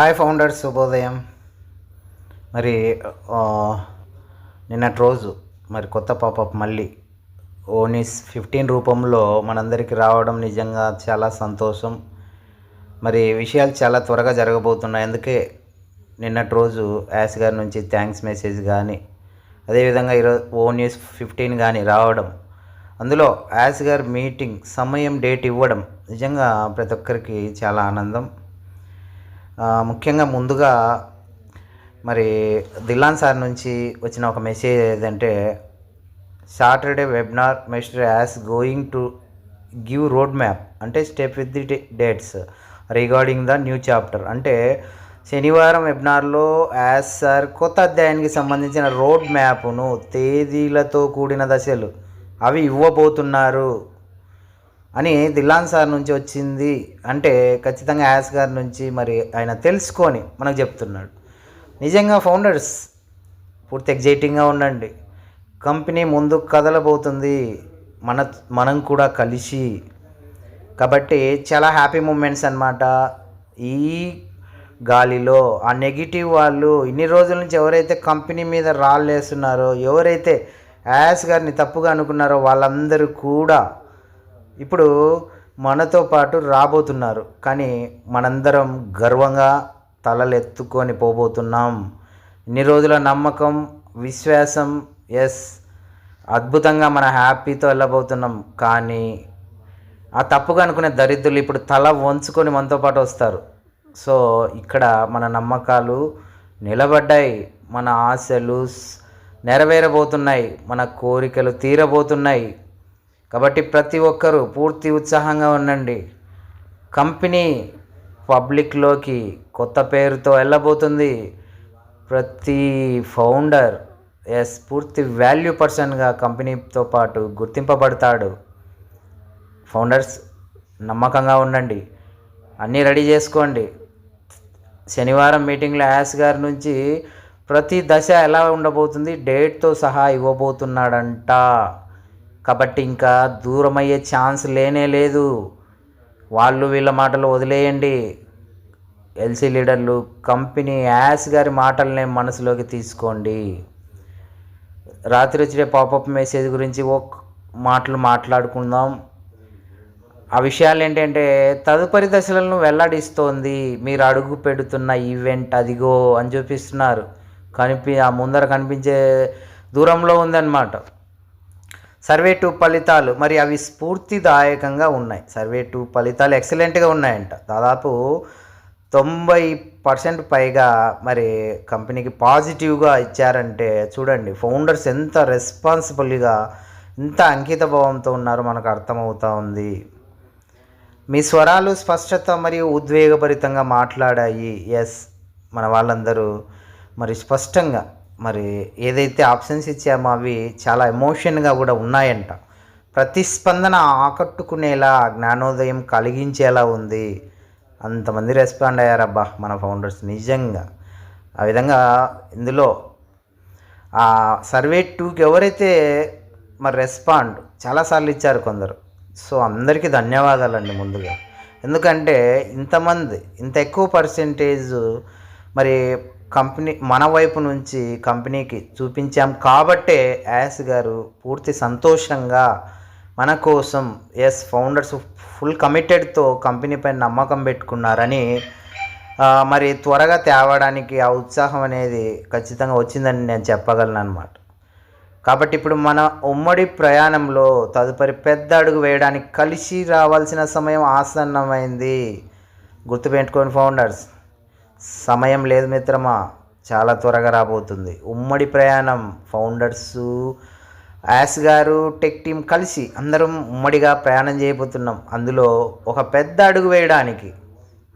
Hi founders శుభోదయం. మరి నిన్నటి రోజు మరి కొత్త పాపప్ మళ్ళీ ఓనిస్ ఫిఫ్టీన్ రూపంలో మనందరికీ రావడం నిజంగా చాలా సంతోషం. మరి విషయాలు చాలా త్వరగా జరగబోతున్నాయి. అందుకే నిన్నటి రోజు యాస్ గారి నుంచి థ్యాంక్స్ మెసేజ్ కానీ అదేవిధంగా ఈరోజు ఓ న్యూస్ ఫిఫ్టీన్ కానీ రావడం. అందులో యాస్ గారి మీటింగ్ సమయం డేట్ ఇవ్వడం నిజంగా ప్రతి ఒక్కరికి చాలా ఆనందం. ముఖ్యంగా ముందుగా మరి దిల్లాన్ సార్ నుంచి వచ్చిన ఒక మెసేజ్ ఏదంటే Saturday webinar mister Yas going to give road map అంటే step with the dates regarding the new chapter. అంటే శనివారం వెబినార్లో యాస్ సార్ కొత్త అధ్యాయానికి సంబంధించిన రోడ్ మ్యాప్ను తేదీలతో కూడిన దశలు అవి ఇవ్వబోతున్నారు. అని దిల్లాన్ సార్ నుంచి వచ్చింది అంటే ఖచ్చితంగా యాస్ గారి నుంచి మరి ఆయన తెలుసుకొని మనకు చెప్తున్నాడు. నిజంగా ఫౌండర్స్ పూర్తి ఎగ్జైటింగ్గా ఉండండి. కంపెనీ ముందు కదలబోతుంది. మన మనం కూడా కలిసి. కాబట్టి చాలా హ్యాపీ మూమెంట్స్ అన్నమాట. ఈ గాలిలో ఆ నెగిటివ్ వాళ్ళు ఇన్ని రోజుల నుంచి ఎవరైతే కంపెనీ మీద రాళ్ళు వేస్తున్నారో ఎవరైతే యాస్ గారిని తప్పుగా అనుకున్నారో వాళ్ళందరూ కూడా ఇప్పుడు మనతో పాటు రాబోతున్నారు. కానీ మనందరం గర్వంగా తలలెత్తుకొని పోబోతున్నాం. ఇన్ని రోజుల నమ్మకం విశ్వాసం ఎస్ అద్భుతంగా మన హ్యాపీతో వెళ్ళబోతున్నాం. కానీ ఆ తప్పుగా అనుకునే దరిద్రులు ఇప్పుడు తల వంచుకొని మనతో పాటు వస్తారు. సో ఇక్కడ మన నమ్మకాలు నిలబడ్డాయి. మన ఆశలు నెరవేరబోతున్నాయి. మన కోరికలు తీరబోతున్నాయి. కాబట్టి ప్రతి ఒక్కరూ పూర్తి ఉత్సాహంగా ఉండండి. కంపెనీ పబ్లిక్లోకి కొత్త పేరుతో వెళ్ళబోతుంది ప్రతి ఫౌండర్ ఎస్ పూర్తి వాల్యూ పర్సన్గా కంపెనీతో పాటు గుర్తింపబడతాడు. ఫౌండర్స్ నమ్మకంగా ఉండండి. అన్నీ రెడీ చేసుకోండి. శనివారం మీటింగ్లో యాస్ గారి నుంచి ప్రతి దశ ఎలా ఉండబోతుంది డేట్తో సహా ఇవ్వబోతున్నాడంట. కాబట్టి ఇంకా దూరమయ్యే ఛాన్స్ లేనే లేదు. వాళ్ళు వీళ్ళ మాటలు వదిలేయండి. ఎల్సీ లీడర్లు కంపెనీ యాస్ గారి మాటలనే మనసులోకి తీసుకోండి. రాత్రి వచ్చే పాపప్ మెసేజ్ గురించి ఒక మాటలు మాట్లాడుకుందాం. ఆ విషయాలు ఏంటంటే తదుపరి దశలను వెల్లడిస్తోంది. మీరు అడుగు పెడుతున్న ఈవెంట్ అదిగో అని చూపిస్తున్నారు. కనిపి ఆ ముందర కనిపించే దూరంలో ఉందన్నమాట. సర్వే టూ ఫలితాలు. మరి అవి స్ఫూర్తిదాయకంగా ఉన్నాయి. సర్వే టూ ఫలితాలు ఎక్సలెంట్గా ఉన్నాయంట. దాదాపు తొంభై పర్సెంట్ పైగా మరి కంపెనీకి పాజిటివ్గా ఇచ్చారంటే చూడండి. ఫౌండర్స్ ఎంత రెస్పాన్సిబుల్గా ఎంత అంకిత భావంతో ఉన్నారో మనకు అర్థమవుతా ఉంది. మీ స్వరాలు స్పష్టత మరియు ఉద్వేగభరితంగా మాట్లాడాయి. ఎస్. మన వాళ్ళందరూ మరి స్పష్టంగా మరి ఏదైతే ఆప్షన్స్ ఇచ్చామో అవి చాలా ఎమోషన్గా కూడా ఉన్నాయంట. ప్రతిస్పందన ఆకట్టుకునేలా జ్ఞానోదయం కలిగించేలా ఉంది. అంతమంది రెస్పాండ్ అయ్యారబ్బా మన ఫౌండర్స్ నిజంగా. ఆ విధంగా ఇందులో ఆ సర్వే టూకి ఎవరైతే మరి రెస్పాండ్ చాలాసార్లు ఇచ్చారు కొందరు. సో అందరికీ ధన్యవాదాలండి ముందుగా. ఎందుకంటే ఇంతమంది ఇంత ఎక్కువ పర్సెంటేజ్ మరి కంపెనీ మన వైపు నుంచి కంపెనీకి చూపించాం. కాబట్టే యాస్ గారు పూర్తి సంతోషంగా మన కోసం ఎస్ ఫౌండర్స్ ఫుల్ కమిటెడ్తో కంపెనీపై నమ్మకం పెట్టుకున్నారని మరి త్వరగా తేవడానికి ఆ ఉత్సాహం అనేది ఖచ్చితంగా వచ్చిందని నేను చెప్పగలను అనమాట కాబట్టి ఇప్పుడు మన ఉమ్మడి ప్రయాణంలో తదుపరి పెద్ద అడుగు వేయడానికి కలిసి రావాల్సిన సమయం ఆసన్నమైంది. గుర్తుపెట్టుకోండి ఫౌండర్స్. సమయం లేదు మిత్రమా చాలా త్వరగా రాబోతుంది. ఉమ్మడి ప్రయాణం. Founders Yas garu tech team కలిసి అందరం ఉమ్మడిగా ప్రయాణం చేయబోతున్నాం. అందులో ఒక పెద్ద అడుగు వేయడానికి.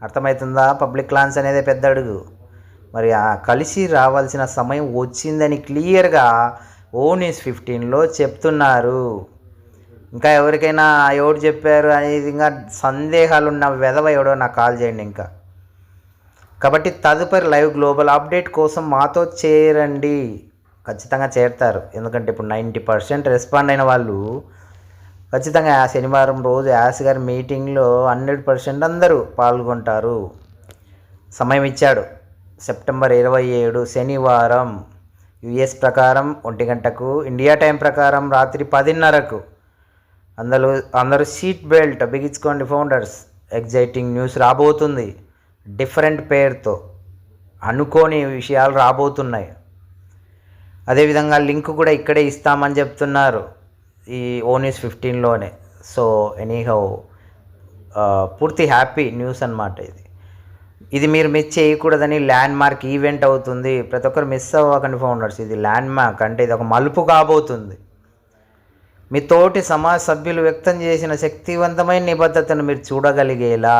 అర్థమవుతుందా? పబ్లిక్ లాన్స్ అనేది పెద్ద అడుగు. మరి ఆ కలిసి రావాల్సిన సమయం వచ్చిందని క్లియర్గా ఓనీస్ ఫిఫ్టీన్లో చెప్తున్నారు. ఇంకా ఎవరికైనా ఎవరు చెప్పారు? అనేది ఇంకా సందేహాలు ఉన్న వెధవ ఎవడో నాకు కాల్ చేయండి ఇంకా. కాబట్టి తదుపరి లైవ్ గ్లోబల్ అప్డేట్ కోసం మాతో చేరండి. ఖచ్చితంగా చేరుతారు. ఎందుకంటే ఇప్పుడు నైంటీ పర్సెంట్ రెస్పాండ్ అయిన వాళ్ళు ఖచ్చితంగా శనివారం రోజు యాస్ గారి మీటింగ్లో హండ్రెడ్ పర్సెంట్ అందరూ పాల్గొంటారు. సమయం ఇచ్చాడు. సెప్టెంబర్ ఇరవై ఏడు శనివారం యుఎస్ ప్రకారం ఒంటి గంటకు ఇండియా టైం ప్రకారం రాత్రి పదిన్నరకు అందరూ అందరూ సీట్ బెల్ట్ బిగించుకోండి ఫౌండర్స్. ఎగ్జైటింగ్ న్యూస్ రాబోతుంది. డిఫరెంట్ పేరుతో అనుకోని విషయాలు రాబోతున్నాయి. అదేవిధంగా లింక్ కూడా ఇక్కడే ఇస్తామని చెప్తున్నారు ఈ ఓన్యూస్ ఫిఫ్టీన్లోనే. సో ఎనీహౌ పూర్తి హ్యాపీ న్యూస్ అన్నమాట ఇది. ఇది మీరు మిస్ చేయకూడదని ల్యాండ్ మార్క్ ఈవెంట్ అవుతుంది. ప్రతి ఒక్కరు మిస్ అవ్వకండి ఫౌండర్స్ ఇది ల్యాండ్ మార్క్ అంటే ఇది ఒక మలుపు కాబోతుంది. మీ తోటి సమాజ సభ్యులు వ్యక్తం చేసిన శక్తివంతమైన నిబద్ధతను మీరు చూడగలిగేలా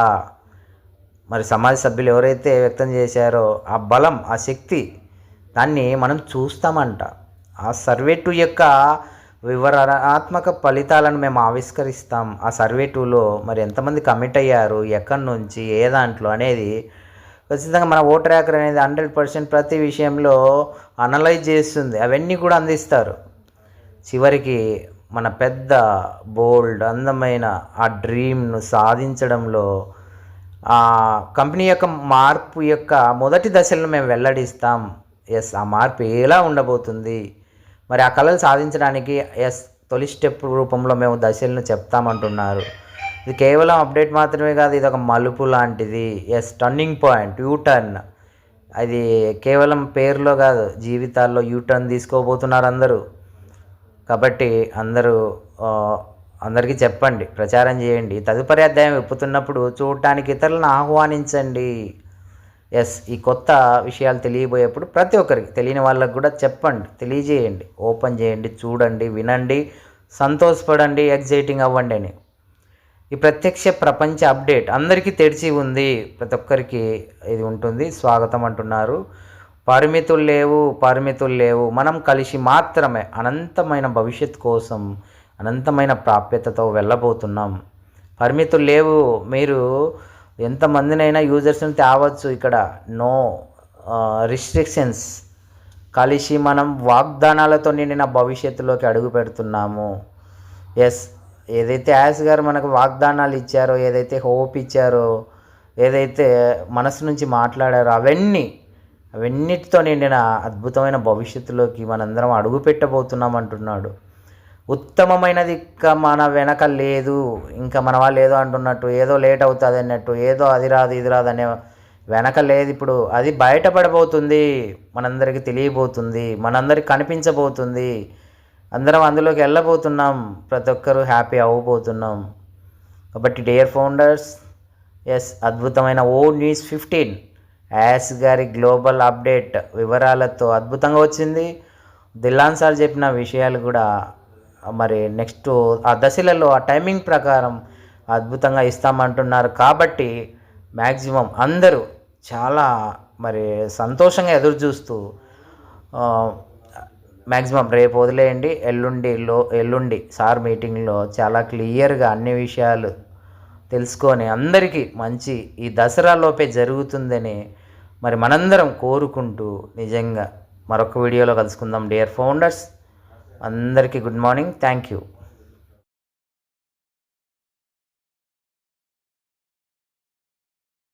మరి సమాజ సభ్యులు ఎవరైతే వ్యక్తం చేశారో ఆ బలం ఆ శక్తి దాన్ని మనం చూస్తామంట. ఆ సర్వే టూ యొక్క వివరణాత్మక ఫలితాలను మేము ఆవిష్కరిస్తాం. ఆ సర్వే టూలో మరి ఎంతమంది కమిట్ అయ్యారు ఎక్కడి నుంచి ఏ దాంట్లో అనేది ఖచ్చితంగా మన ఓటర్ యాకర్ అనేది హండ్రెడ్ పర్సెంట్ ప్రతి విషయంలో అనలైజ్ చేస్తుంది. అవన్నీ కూడా అందిస్తారు. చివరికి మన పెద్ద బోల్డ్ అందమైన ఆ డ్రీమ్ను సాధించడంలో కంపెనీ యొక్క మార్పు యొక్క మొదటి దశలను మేము వెల్లడిస్తాం. ఎస్ ఆ మార్పు ఎలా ఉండబోతుంది? మరి ఆ కళలు సాధించడానికి ఎస్ తొలి స్టెప్ రూపంలో మేము దశలను చెప్తామంటున్నారు. ఇది కేవలం అప్డేట్ మాత్రమే కాదు ఇది ఒక మలుపు లాంటిది. Yes turning point U turn. అది కేవలం పేరులో కాదు జీవితాల్లో యూటర్న్ తీసుకోబోతున్నారు అందరూ. కాబట్టి అందరూ అందరికీ చెప్పండి ప్రచారం చేయండి. తదుపరి అధ్యాయం విప్పుతున్నప్పుడు చూడటానికి ఇతరులను ఆహ్వానించండి. ఎస్ ఈ కొత్త విషయాలు తెలియబోయేప్పుడు ప్రతి ఒక్కరికి తెలియని వాళ్ళకు కూడా చెప్పండి తెలియజేయండి. ఓపెన్ చేయండి చూడండి వినండి సంతోషపడండి ఎగ్జైటింగ్ అవ్వండి అని. ఈ ప్రత్యక్ష ప్రపంచ అప్డేట్ అందరికీ తెరిచి ఉంది. ప్రతి ఒక్కరికి ఇది ఉంటుంది. స్వాగతం అంటున్నారు. పరిమితులు లేవు పరిమితులు లేవు. మనం కలిసి మాత్రమే అనంతమైన భవిష్యత్ కోసం అనంతమైన ప్రాప్యతతో వెళ్ళబోతున్నాం. పరిమితులు లేవు. మీరు ఎంతమందినైనా యూజర్స్ని తేవచ్చు ఇక్కడ. నో రిస్ట్రిక్షన్స్ కలిసి మనం వాగ్దానాలతో నిండిన భవిష్యత్తులోకి అడుగు పెడుతున్నాము. ఎస్ ఏదైతే యాస్ గారు మనకు వాగ్దానాలు ఇచ్చారో ఏదైతే హోప్ ఇచ్చారో ఏదైతే మనసు నుంచి మాట్లాడారో అవన్నీ అవన్నిటితో నిండిన అద్భుతమైన భవిష్యత్తులోకి మనందరం అడుగు పెట్టబోతున్నాం అంటున్నాడు. ఉత్తమమైనది ఇంకా మన వెనక లేదు. ఇంకా మన వాళ్ళు ఏదో అంటున్నట్టు ఏదో లేట్ అవుతుంది అన్నట్టు ఏదో అది రాదు ఇది రాదు అనే వెనక లేదు ఇప్పుడు. అది బయటపడబోతుంది. మనందరికీ తెలియబోతుంది. మనందరికి కనిపించబోతుంది. అందరం అందులోకి వెళ్ళబోతున్నాం. ప్రతి ఒక్కరూ హ్యాపీ అవ్వబోతున్నాం. కాబట్టి డియర్ ఫౌండర్స్ ఎస్ అద్భుతమైన ఓ న్యూస్ ఫిఫ్టీన్. యాస్ గారి గ్లోబల్ అప్డేట్ వివరాలతో అద్భుతంగా వచ్చింది. దిల్లాన్ సార్ చెప్పిన విషయాలు కూడా మరి నెక్స్ట్ ఆ దశలలో ఆ టైమింగ్ ప్రకారం అద్భుతంగా ఇస్తామంటున్నారు. కాబట్టి మ్యాక్సిమం అందరూ చాలా మరి సంతోషంగా ఎదురు చూస్తూ మ్యాక్సిమం రేపు వదిలేయండి ఎల్లుండిలో ఎల్లుండి సార్ మీటింగ్లో చాలా క్లియర్గా అన్ని విషయాలు తెలుసుకొని అందరికీ మంచి ఈ దసరాలోపే జరుగుతుందని మరి మనందరం కోరుకుంటూ నిజంగా మరొక వీడియోలో కలుసుకుందాం. డియర్ ఫౌండర్స్ అందరికీ గుడ్ మార్నింగ్. Thank you.